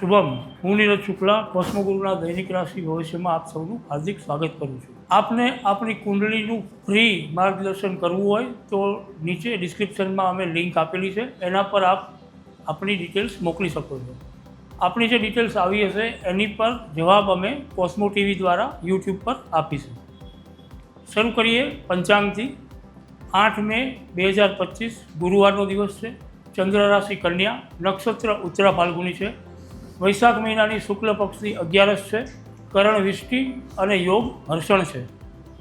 શુભમ, હું નીરજ શુક્લા કોસ્મોગુરુના દૈનિક રાશિ ભવિષ્યમાં આપ સૌનું હાર્દિક સ્વાગત કરું છું. આપને આપણી કુંડલીનું ફ્રી માર્ગદર્શન કરવું હોય તો નીચે ડિસ્ક્રિપ્શનમાં અમે લિંક આપેલી છે. એના પર આપ આપણી ડિટેલ્સ મોકલી શકો છો. આપણી જે ડિટેલ્સ આવી હશે, એની પર જવાબ અમે કોસ્મો ટીવી દ્વારા યુટ્યુબ પર આપીશું. શરૂ કરીએ પંચાંગથી. આઠ મે બે હજાર પચીસ ગુરુવારનો દિવસ છે. ચંદ્ર રાશિ કન્યા, નક્ષત્ર ઉત્તરા ફાલ્ગુની છે. વૈશાખ મહિનાની શુક્લ પક્ષની અગિયારસ છે, કરણ વિષ્ટિ અને યોગ હર્ષણ છે.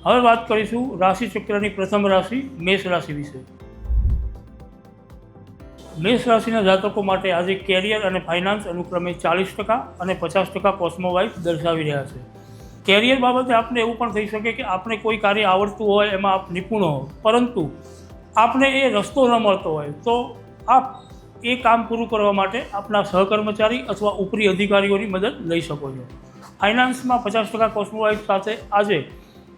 હવે વાત કરીશું રાશિ ચક્રની પ્રથમ રાશિ મેષ રાશિ વિશે. મેષ રાશિના જાતકો માટે આજે કેરિયર અને ફાઇનાન્સ અનુક્રમે ચાલીસ ટકા અને પચાસ ટકા કોસ્મોવાઇઝ દર્શાવી રહ્યા છે. કેરિયર બાબતે આપને એવું પણ થઈ શકે કે આપને કોઈ કાર્ય આવડતું હોય એમાં આપ નિપુણ હો પરંતુ આપને એ રસ્તો ન મળતો હોય તો આપ એ કામ પૂરું કરવા માટે આપણા સહકર્મચારી અથવા ઉપરી અધિકારીઓની મદદ લઈ શકો છો. ફાઇનાન્સમાં પચાસ ટકા કોસ્મોવાઇઝ સાથે આજે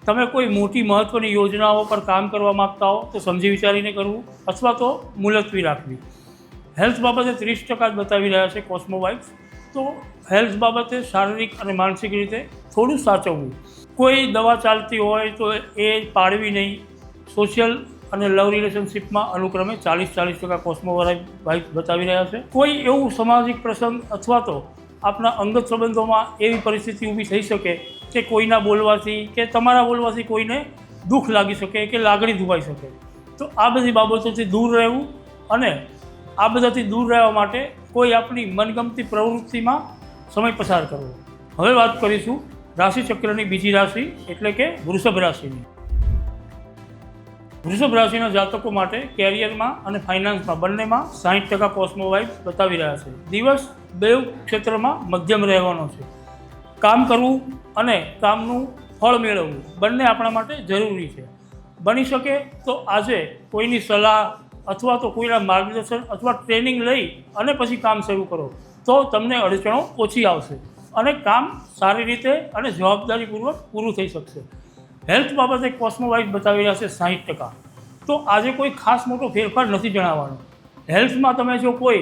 તમે કોઈ મોટી મહત્ત્વની યોજનાઓ પર કામ કરવા માગતા હો તો સમજી વિચારીને કરવું અથવા તો મુલતવી રાખવી. હેલ્થ બાબતે ત્રીસ ટકા જ બતાવી રહ્યા છે કોસ્મોવાઇઝ તો હેલ્થ બાબતે શારીરિક અને માનસિક રીતે થોડું સાચવવું. કોઈ દવા ચાલતી હોય તો એ પાડવી નહીં. સોશિયલ અને લવ રિલેશનશિપમાં અનુક્રમે ચાલીસ ચાલીસ ટકા કોસ્મો વાઇફ બતાવી રહ્યા છે. કોઈ એવું સામાજિક પ્રસંગ અથવા તો આપણા અંગત સંબંધોમાં એવી પરિસ્થિતિ ઊભી થઈ શકે કે કોઈના બોલવાથી કે તમારા બોલવાથી કોઈને દુઃખ લાગી શકે કે લાગણી દુભાઈ શકે. તો આ બધી બાબતોથી દૂર રહેવું અને આ બધાથી દૂર રહેવા માટે કોઈ આપણી મનગમતી પ્રવૃત્તિમાં સમય પસાર કરવો. હવે વાત કરીશું રાશિચક્રની બીજી રાશિ એટલે કે વૃષભ રાશિની. વૃષભ રાશિના જાતકો માટે કેરિયરમાં અને ફાઇનાન્સમાં બંનેમાં સાહીઠ ટકા કોસ્મોવાઇઝ બતાવી રહ્યા છે. દિવસ બે ક્ષેત્રમાં મધ્યમ રહેવાનો છે. કામ કરવું અને કામનું ફળ મેળવવું બંને આપણા માટે જરૂરી છે. બની શકે તો આજે કોઈની સલાહ અથવા તો કોઈના માર્ગદર્શન અથવા ટ્રેનિંગ લઈ અને પછી કામ શરૂ કરો, તો તમને અડચણો ઓછી આવશે અને કામ સારી રીતે અને જવાબદારીપૂર્વક પૂરું થઈ શકશે. હેલ્થ બાબતે કોસ્મોવાઇઝ બતાવી રહ્યા છે સાહીઠ ટકા. તો આજે કોઈ ખાસ મોટો ફેરફાર નથી જણાવવાનો. હેલ્થમાં તમે જો કોઈ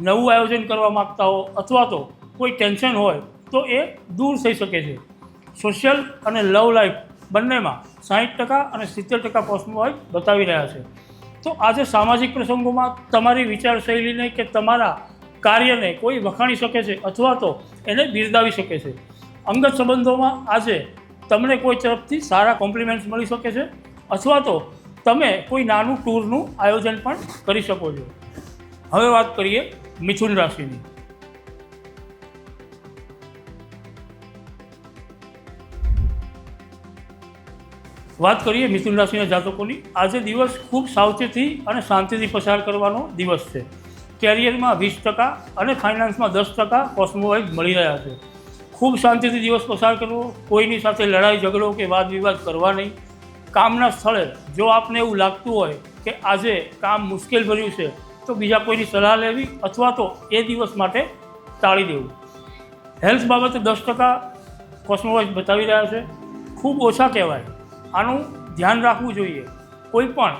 નવું આયોજન કરવા માગતા હો અથવા તો કોઈ ટેન્શન હોય, તો એ દૂર થઈ શકે છે. સોશિયલ અને લવ લાઈફ બંનેમાં સાહીઠ ટકા અને સિત્તેર ટકા કોસ્મોવાઇઝ બતાવી રહ્યા છે. તો આજે સામાજિક પ્રસંગોમાં તમારી વિચારશૈલીને કે તમારા કાર્યને કોઈ વખાણી શકે છે અથવા તો એને બિરદાવી શકે છે. અંગત સંબંધોમાં આજે તમને કોઈ તરફથી સારા કોમ્પ્લિમેન્ટ્સ મળી શકે છે? અથવા તો તમે કોઈ નાનું ટૂરનું આયોજન પણ કરી શકો છો. હવે વાત કરીએ મિથુન રાશિની. વાત કરીએ મિથુન રાશિના જાતકોની. આજે દિવસ ખૂબ સાવચેતી અને શાંતિથી પસાર કરવાનો દિવસ છે. કેરિયરમાં વીસ ટકા અને ફાઇનાન્સમાં દસ ટકા કોસ્મોવાઇઝ મળી રહ્યા છે. ખૂબ શાંતિથી દિવસ પસાર કરવો, કોઈની સાથે લડાઈ, ઝઘડો કે વાદ વિવાદ કરવા નહીં. કામના સ્થળે જો આપને એવું લાગતું હોય કે આજે કામ મુશ્કેલ ભર્યું છે, તો બીજા કોઈની સલાહ લેવી અથવા તો એ દિવસ માટે ટાળી દેવું. હેલ્થ બાબતે દસ ટકા કોસ્મોવાઇઝ બતાવી રહ્યા છે. ખૂબ ઓછા કહેવાય. આનું ધ્યાન રાખવું જોઈએ. કોઈ પણ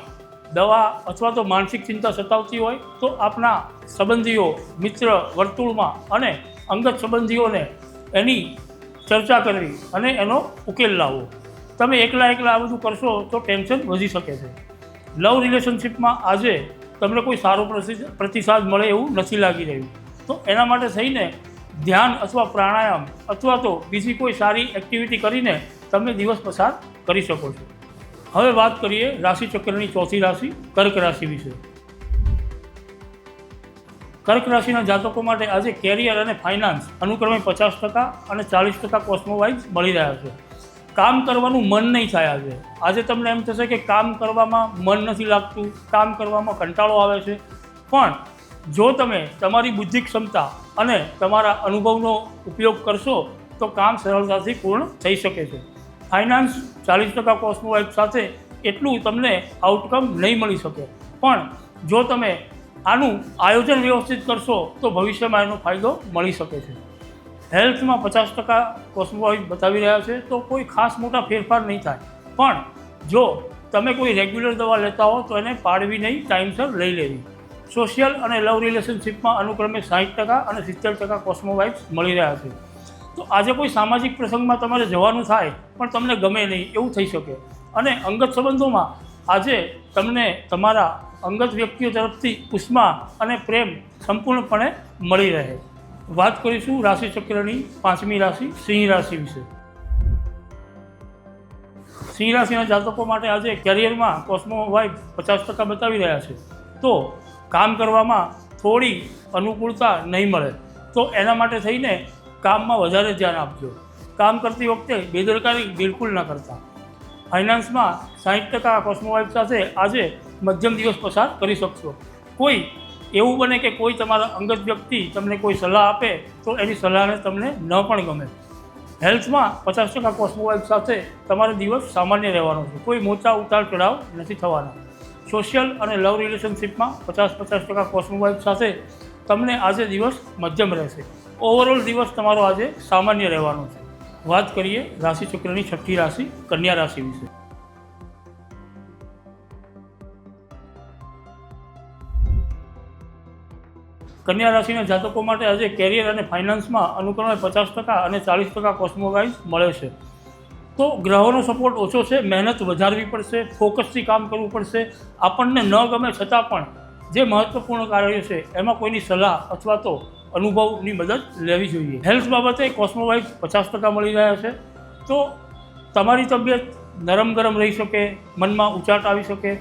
દવા અથવા તો માનસિક ચિંતા સતાવતી હોય, તો આપણા સંબંધીઓ, મિત્ર, વર્તુળમાં અને અંગત સંબંધીઓને એની ચર્ચા કરવી અને એનો ઉકેલ લાવવો. તમે એકલા એકલા આ બધું કરશો તો ટેન્શન વધી શકે છે. લવ રિલેશનશિપમાં આજે તમને કોઈ સારો પ્રતિ- પ્રતિસાદ મળે એવું નથી લાગી રહ્યું. તો એના માટે થઈને ધ્યાન અથવા પ્રાણાયામ અથવા તો બીજી કોઈ સારી એક્ટિવિટી કરીને તમે દિવસ પસાર કરી શકો છો. હવે વાત કરીએ રાશિચક્રની ચોથી રાશિ કર્ક રાશિ વિશે. કર્ક રાશિના જાતકો માટે આજે કેરિયર અને ફાઇનાન્સ અનુક્રમે પચાસ ટકા અને ચાલીસ ટકા કોસ્મોવાઇઝ મળી રહ્યા છે. કામ કરવાનું મન નહીં થાય આજે. આજે તમને એમ થશે કે કામ કરવામાં મન નથી લાગતું, કામ કરવામાં કંટાળો આવે છે. પણ જો તમે તમારી બુદ્ધિ ક્ષમતા અને તમારા અનુભવનો ઉપયોગ કરશો, તો કામ સરળતાથી પૂર્ણ થઈ શકે છે. ફાઇનાન્સ ચાલીસ ટકા કોસ્મોવાઇફ સાથે એટલું તમને આઉટકમ નહીં મળી શકે. પણ જો તમે આનું આયોજન વ્યવસ્થિત કરશો તો ભવિષ્યમાં એનો ફાયદો મળી શકે છે. હેલ્થમાં પચાસ ટકા કોસ્મોવાઇઝ બતાવી રહ્યા છે તો કોઈ ખાસ મોટા ફેરફાર નહીં થાય. પણ જો તમે કોઈ રેગ્યુલર દવા લેતા હો તો એને પાડવી નહીં, ટાઈમસર લઈ લેવી. સોશિયલ અને લવ રિલેશનશિપમાં અનુક્રમે સાઠ ટકા અને સિત્તેર ટકા કોસ્મોવાઇઝ મળી રહ્યા છે. તો આજે કોઈ સામાજિક પ્રસંગમાં તમારે જવાનું થાય પણ તમને ગમે નહીં એવું થઈ શકે. અને અંગત સંબંધોમાં આજે તમને તમારા અંગત વ્યક્તિઓ તરફથી ઉષ્મા અને પ્રેમ સંપૂર્ણપણે મળી રહે. વાત કરીશું રાશિચક્રની પાંચમી રાશિ સિંહ રાશિ વિશે. સિંહ રાશિના જાતકો માટે આજે કેરિયરમાં કોસ્મો વાઇફ પચાસ ટકા બતાવી રહ્યા છે. તો કામ કરવામાં થોડી અનુકૂળતા નહીં મળે. તો એના માટે થઈને કામમાં વધારે ધ્યાન આપજો. કામ કરતી વખતે બેદરકારી બિલકુલ ન કરતા. ફાઇનાન્સમાં સાહીઠ ટકા કોસ્મો વાઇફ સાથે આજે મધ્યમ દિવસ પસાર કરી શકશો. કોઈ એવું બને કે કોઈ તમારા અંગત વ્યક્તિ તમને કોઈ સલાહ આપે, તો એની સલાહને તમને ન પણ ગમે. હેલ્થમાં પચાસ ટકા કોસ્મોવાઇફ સાથે તમારો દિવસ સામાન્ય રહેવાનો છે. કોઈ મોટા ઉતાર ચઢાવ નથી થવાના. સોશિયલ અને લવ રિલેશનશિપમાં પચાસ પચાસ ટકા કોસ્મોવાઇફ સાથે તમને આજે દિવસ મધ્યમ રહેશે. ઓવરઓલ દિવસ તમારો આજે સામાન્ય રહેવાનો છે. વાત કરીએ રાશિચક્રની છઠ્ઠી રાશિ, કન્યા રાશિ વિશે. કન્યા રાશિના જાતકો માટે આજે કેરિયર અને ફાઇનાન્સમાં અનુક્રમે પચાસ ટકા અને ચાલીસ ટકા કોસ્મોવાઇઝ મળે છે. તો ગ્રહોનો સપોર્ટ ઓછો છે, મહેનત વધારવી પડશે ફોકસથી કામ કરવું પડશે. આપણને ન ગમે છતાં પણ જે મહત્ત્વપૂર્ણ કાર્યો છે, એમાં કોઈની સલાહ અથવા તો અનુભવની મદદ લેવી જોઈએ. હેલ્થ બાબતે કોસ્મોવાઇઝ પચાસ ટકા મળી રહ્યા છે. તો તમારી તબિયત નરમ ગરમ રહી શકે, મનમાં ઉચાટ આવી શકે.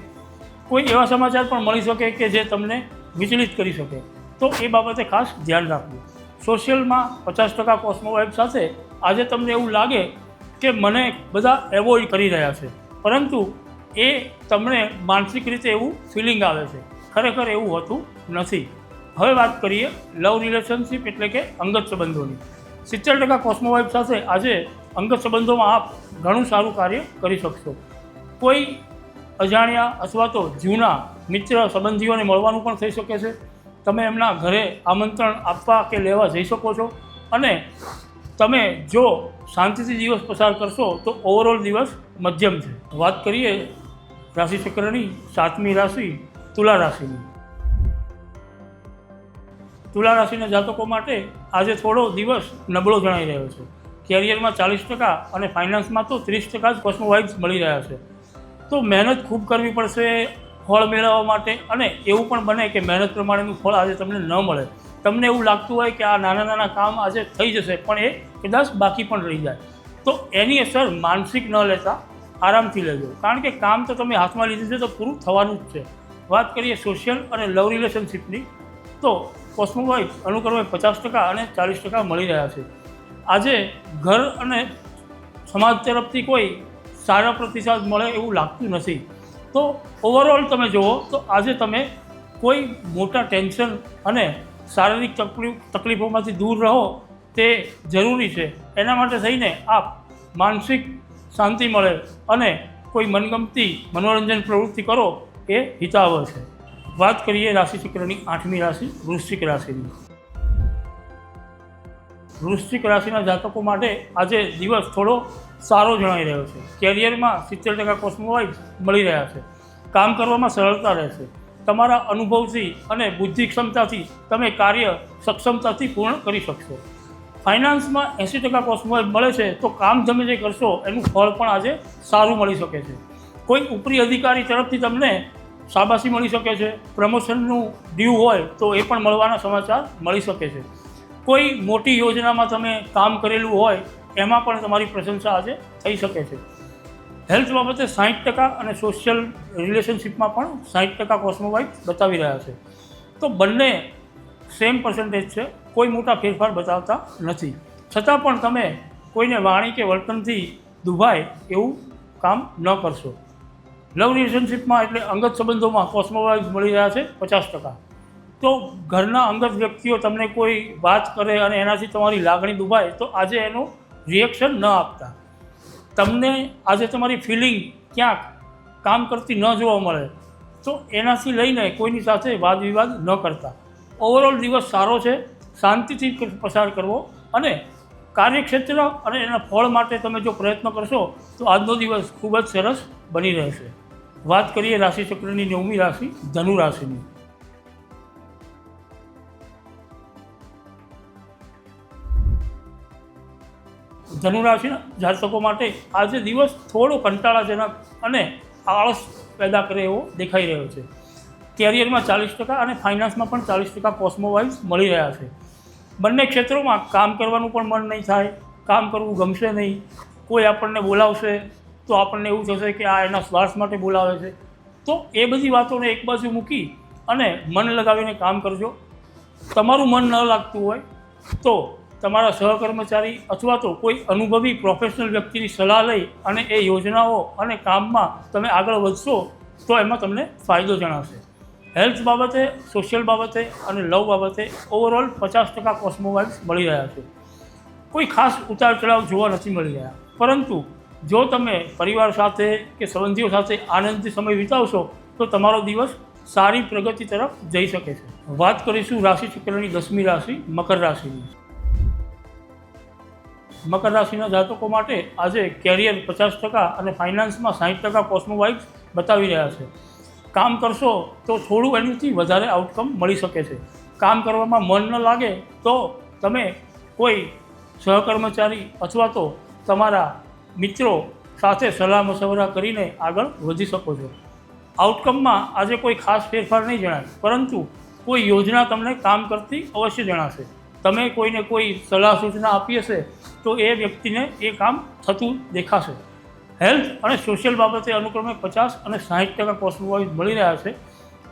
કોઈ એવા સમાચાર પણ મળી શકે કે જે તમને વિચલિત કરી શકે. તો એ બાબતે ખાસ ધ્યાન રાખવું. સોશિયલમાં પચાસ ટકા કોસ્મોવાઇફ સાથે આજે તમને એવું લાગે કે મને બધા એવોઇડ કરી રહ્યા છે. પરંતુ એ તમને માનસિક રીતે એવું ફિલિંગ આવે છે. ખરેખર એવું હોતું નથી. હવે વાત કરીએ લવ રિલેશનશીપ એટલે કે અંગત સંબંધોની. સિત્તેર ટકા કોસ્મોવાઇફ સાથે આજે અંગત સંબંધોમાં આપ ઘણું સારું કાર્ય કરી શકશો. કોઈ અજાણ્યા અથવા તો જૂના મિત્ર સંબંધીઓને મળવાનું પણ થઈ શકે છે. તમે એમના ઘરે આમંત્રણ આપવા કે લેવા જઈ શકો છો? અને તમે જો શાંતિથી દિવસ પસાર કરશો, તો ઓવરઓલ દિવસ મધ્યમ છે. વાત કરીએ રાશિચક્રની સાતમી રાશિ, તુલા રાશિની. તુલા રાશિના જાતકો માટે આજે થોડો દિવસ નબળો જણાઈ રહ્યો છે. કેરિયરમાં ચાલીસ ટકા અને ફાઇનાન્સમાં તો ત્રીસ ટકા જ કોસ્મો વાઇબ્સ મળી રહ્યા છે. તો મહેનત ખૂબ કરવી પડશે ફળ મેળવવા માટે અને એવું પણ બને કે મહેનત પ્રમાણેનું ફળ આજે તમને ન મળે. તમને એવું લાગતું હોય કે આ નાના નાના કામ આજે થઈ જશે, પણ એ કદાચ બાકી પણ રહી જાય. તો એની અસર માનસિક ન લેતા આરામથી લેજો. કારણ કે કામ તો તમે હાથમાં લીધું છે તો પૂરું થવાનું જ છે. વાત કરીએ સોશિયલ અને લવ રિલેશનશિપની તો કોસ્મોવાઇફ અનુક્રમે પચાસ ટકા અને ચાલીસ ટકા મળી રહ્યા છે. આજે ઘર અને સમાજ તરફથી કોઈ સારા પ્રતિસાદ મળે એવું લાગતું નથી. તો ઓવરઓલ તમે જુઓ, તો આજે તમે કોઈ મોટા ટેન્શન અને શારીરિક તકલીફ તકલીફોમાંથી દૂર રહો, તે જરૂરી છે. એના માટે થઈને આપ માનસિક શાંતિ મળે અને કોઈ મનગમતી મનોરંજન પ્રવૃત્તિ કરો, એ હિતાવહ છે. વાત કરીએ રાશિચક્રની આઠમી રાશિ, વૃશ્ચિક રાશિની. વૃશ્ચિક રાશિના જાતકો માટે આજે દિવસ થોડો સારો જણાઈ રહ્યો છે. કેરિયરમાં સિત્તેર ટકા કોસ્મોવાઇઝ મળી રહ્યા છે. કામ કરવામાં સરળતા રહેશે તમારા અનુભવથી અને બુદ્ધિ ક્ષમતાથી તમે કાર્ય સક્ષમતાથી પૂર્ણ કરી શકશો. ફાઇનાન્સમાં એંસી ટકા કોસ્મોવાઇઝ મળે છે, તો કામ તમે જે કરશો, એનું ફળ પણ આજે સારું મળી શકે છે. કોઈ ઉપરી અધિકારી તરફથી તમને શાબાશી મળી શકે છે. પ્રમોશનનું ડ્યુ હોય, તો એ પણ મળવાના સમાચાર મળી શકે છે. કોઈ મોટી યોજનામાં તમે કામ કરેલું હોય એમાં પણ તમારી પ્રશંસા આજે થઈ શકે છે. હેલ્થ બાબતે સાઠ ટકા અને સોશિયલ રિલેશનશિપમાં પણ સાઠ ટકા કોસ્મોવાઇફ બતાવી રહ્યા છે. તો બંને સેમ પર્સન્ટેજ છે, કોઈ મોટા ફેરફાર બતાવતા નથી. છતાં પણ તમે કોઈને વાણી કે વર્તનથી દુભાય એવું કામ ન કરશો. લવ રિલેશનશિપમાં એટલે અંગત સંબંધોમાં કોસ્મોવાઇઝ મળી રહ્યા છે પચાસ ટકા. તો ઘરના અંગત વ્યક્તિઓ તમને કોઈ વાત કરે અને એનાથી તમારી લાગણી દુભાય, તો આજે એનું રિએક્શન ન આપતા. તમને આજે તમારી ફિલિંગ ક્યાંક કામ કરતી ન જોવા મળે, તો એનાથી લઈને કોઈની સાથે વાદ વિવાદ ન કરતા. ઓવરઓલ દિવસ સારો છે, શાંતિથી પસાર કરવો અને કાર્યક્ષેત્ર અને એના ફળ માટે તમે જો પ્રયત્ન કરશો, તો આજનો દિવસ ખૂબ જ સરસ બની રહેશે. વાત કરીએ રાશિચક્રની નવમી રાશિ, ધનુ રાશિની. ધનુરાશિના જાતકો માટે આજે દિવસ થોડો કંટાળાજનક અને આળસ પેદા કરે એવો દેખાઈ રહ્યો છે. કેરિયરમાં ચાલીસ ટકા અને ફાઇનાન્સમાં પણ ચાલીસ ટકા કોસ્મોવાઇઝ મળી રહ્યા છે. બંને ક્ષેત્રોમાં કામ કરવાનું પણ મન નહીં થાય, કામ કરવું ગમશે નહીં. કોઈ આપણને બોલાવશે તો આપણને એવું થશે કે આ એના સ્વાર્થ માટે બોલાવે છે. તો એ બધી વાતોને એક બાજુ મૂકી અને મન લગાવીને કામ કરજો. તમારું મન ન લાગતું હોય તો તમારા સહકર્મચારી અથવા તો કોઈ અનુભવી પ્રોફેશનલ વ્યક્તિની સલાહ લઈ અને એ યોજનાઓ અને કામમાં તમે આગળ વધશો, તો એમાં તમને ફાયદો જણાશે હેલ્થ બાબતે સોશિયલ બાબતે અને લવ બાબતે ઓવરઓલ પચાસ ટકા કોસ્મોવાઇઝ મળી રહ્યા છે. કોઈ ખાસ ઉતાર ચઢાવ જોવા નથી મળી રહ્યા. પરંતુ જો તમે પરિવાર સાથે કે સંબંધીઓ સાથે આનંદથી સમય વિતાવશો, તો તમારો દિવસ સારી પ્રગતિ તરફ જઈ શકે છે. વાત કરીશું રાશિ ચક્રની દસમી રાશિ મકર રાશિની. મકર રાશિના જાતકો માટે આજે કેરિયર પચાસ ટકા અને ફાઇનાન્સમાં સાઠ ટકા કોસ્મોવાઇઝ બતાવી રહ્યા છે. કામ કરશો તો થોડું એનાથી વધારે આઉટકમ મળી શકે છે. કામ કરવામાં મન ન લાગે તો તમે કોઈ સહકર્મચારી અથવા તો તમારા મિત્રો સાથે સલાહ મશવરા કરીને આગળ વધી શકો છો. આઉટકમમાં આજે કોઈ ખાસ ફેરફાર નહીં જણાય, પરંતુ કોઈ યોજના તમને કામ કરતી અવશ્ય જણાશે. તમે કોઈને કોઈ સલાહ સૂચના આપી હશે, તો એ વ્યક્તિને એ કામ થતું દેખાશે. હેલ્થ અને સોશિયલ બાબતે અનુક્રમે પચાસ અને સાહીઠ ટકા કોસ્મોવાઇઝ મળી રહ્યા છે.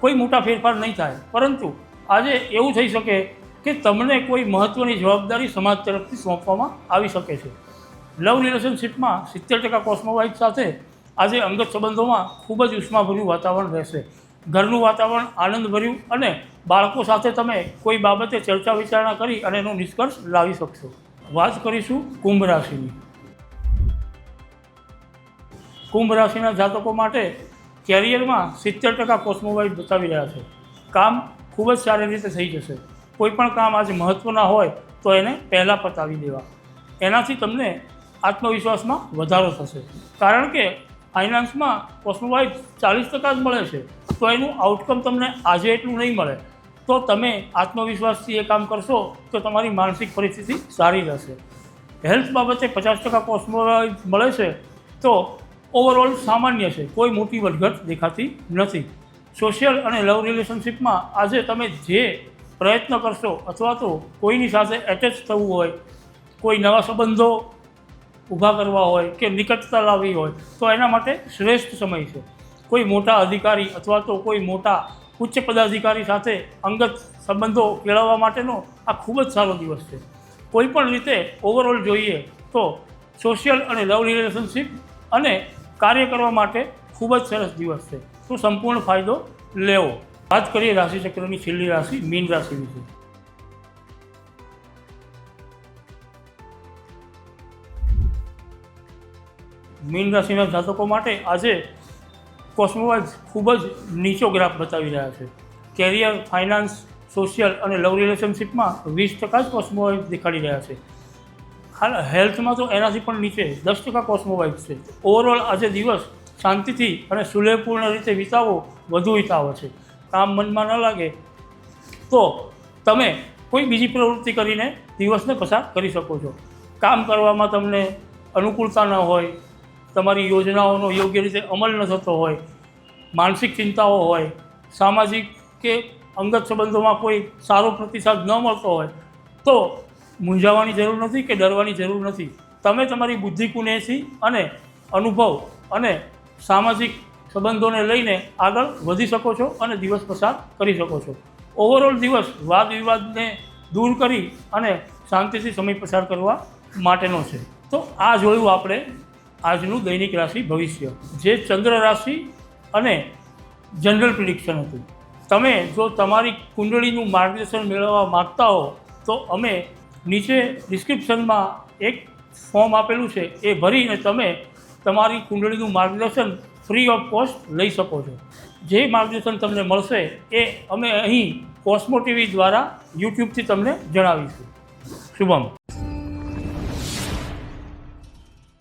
કોઈ મોટા ફેરફાર નહીં થાય. પરંતુ આજે એવું થઈ શકે કે તમને કોઈ મહત્ત્વની જવાબદારી સમાજ તરફથી સોંપવામાં આવી શકે છે. લવ રિલેશનશિપમાં સિત્તેર ટકા કોસ્મોવાઇઝ સાથે આજે અંગત સંબંધોમાં ખૂબ જ ઉષ્માભર્યું વાતાવરણ રહેશે. ઘરનું વાતાવરણ આનંદભર્યું અને બાળકો સાથે તમે કોઈ બાબતે ચર્ચા વિચારણા કરી અને એનો નિષ્કર્ષ લાવી શકશો. વાત કરીશું કુંભ રાશિની. કુંભ રાશિના જાતકો માટે કેરિયરમાં સિત્તેર ટકા કોસ્મોવાઇઝ બતાવી રહ્યા છે. કામ ખૂબ જ સારી રીતે થઈ જશે. કોઈ પણ કામ આજે મહત્ત્વના હોય તો એને પહેલાં પતાવી દેવા. એનાથી તમને આત્મવિશ્વાસમાં વધારો થશે. કારણ કે ફાઇનાન્સમાં કોસ્મોવાઇઝ ચાલીસ ટકા જ મળે છે. તો એનું આઉટકમ તમને આજે એટલું નહીં મળે. તો તમે આત્મવિશ્વાસથી એ કામ કરશો તો તમારી માનસિક પરિસ્થિતિ સારી રહેશે. હેલ્થ બાબતે પચાસ ટકા કોસ્મોવાઇઝ મળે છે તો ઓવરઓલ સામાન્ય છે. કોઈ મોટી વધઘટ દેખાતી નથી. સોશિયલ અને લવ રિલેશનશિપમાં આજે તમે જે પ્રયત્ન કરશો અથવા તો કોઈની સાથે એટેચ થવું હોય, કોઈ નવા સંબંધો ઊભા કરવા હોય કે નિકટતા લાવવી હોય, તો એના માટે શ્રેષ્ઠ સમય છે. કોઈ મોટા અધિકારી અથવા તો કોઈ મોટા ઉચ્ચ પદાધિકારી સાથે અંગત સંબંધો કેળવવા માટેનો આ ખૂબ જ સારો દિવસ છે. કોઈ પણ રીતે ઓવરઓલ જોઈએ તો સોશિયલ અને લવ રિલેશનશિપ અને કાર્ય કરવા માટે ખૂબ જ સરસ દિવસ છે. તો સંપૂર્ણ ફાયદો લેવો. વાત કરીએ રાશિચક્રની છેલ્લી રાશિ, મીન રાશિ વિશે. મીન રાશિના જાતકો માટે આજે કોસ્મોવાઇઝ ખૂબ જ નીચો ગ્રાફ બતાવી રહ્યા છે. કેરિયર ફાઇનાન્સ સોશિયલ અને લવ રિલેશનશિપમાં વીસ ટકા જ કોસ્મોવાઇઝ દેખાડી રહ્યા છે. હાલ હેલ્થમાં તો એનાથી પણ નીચે દસ ટકા કોસ્મોવાઇઝ છે. ઓવરઓલ આજે દિવસ શાંતિથી અને સુલેહપૂર્ણ રીતે વિતાવો, વધુ હિતાવ છે. કામ મનમાં ન લાગે તો તમે કોઈ બીજી પ્રવૃત્તિ કરીને દિવસને પસાર કરી શકો છો. કામ કરવામાં તમને અનુકૂળતા ન હોય તમારી યોજનાઓનો યોગ્ય રીતે અમલ ન થતો હોય, માનસિક ચિંતાઓ હોય, સામાજિક કે અંગત સંબંધોમાં કોઈ સારો પ્રતિસાદ ન મળતો હોય, તો મૂંઝાવાની જરૂર નથી કે ડરવાની જરૂર નથી. તમે તમારી બુદ્ધિ કુનેસી અને અનુભવ અને સામાજિક સંબંધોને લઈને આગળ વધી શકો છો અને દિવસ પસાર કરી શકો છો. ઓવરઓલ દિવસ વાદ વિવાદને દૂર કરી અને શાંતિથી સમય પસાર કરવા માટેનો છે. તો આ જોયું આપણે આજનું દૈનિક રાશિ ભવિષ્ય, જે ચંદ્ર રાશિ અને જનરલ પ્રિડિક્શન હતું. તમે જો તમારી કુંડળીનું માર્ગદર્શન મેળવવા માગતા હો, તો અમે નીચે ડિસ્ક્રિપ્શનમાં એક ફોર્મ આપેલું છે, એ ભરીને તમે તમારી કુંડળીનું માર્ગદર્શન ફ્રી ઓફ કોસ્ટ લઈ શકો છો. જે માર્ગદર્શન તમને મળશે, એ અમે અહીં કોસ્મો ટીવી દ્વારા યુટ્યુબથી તમને જણાવીશું. શુભમ.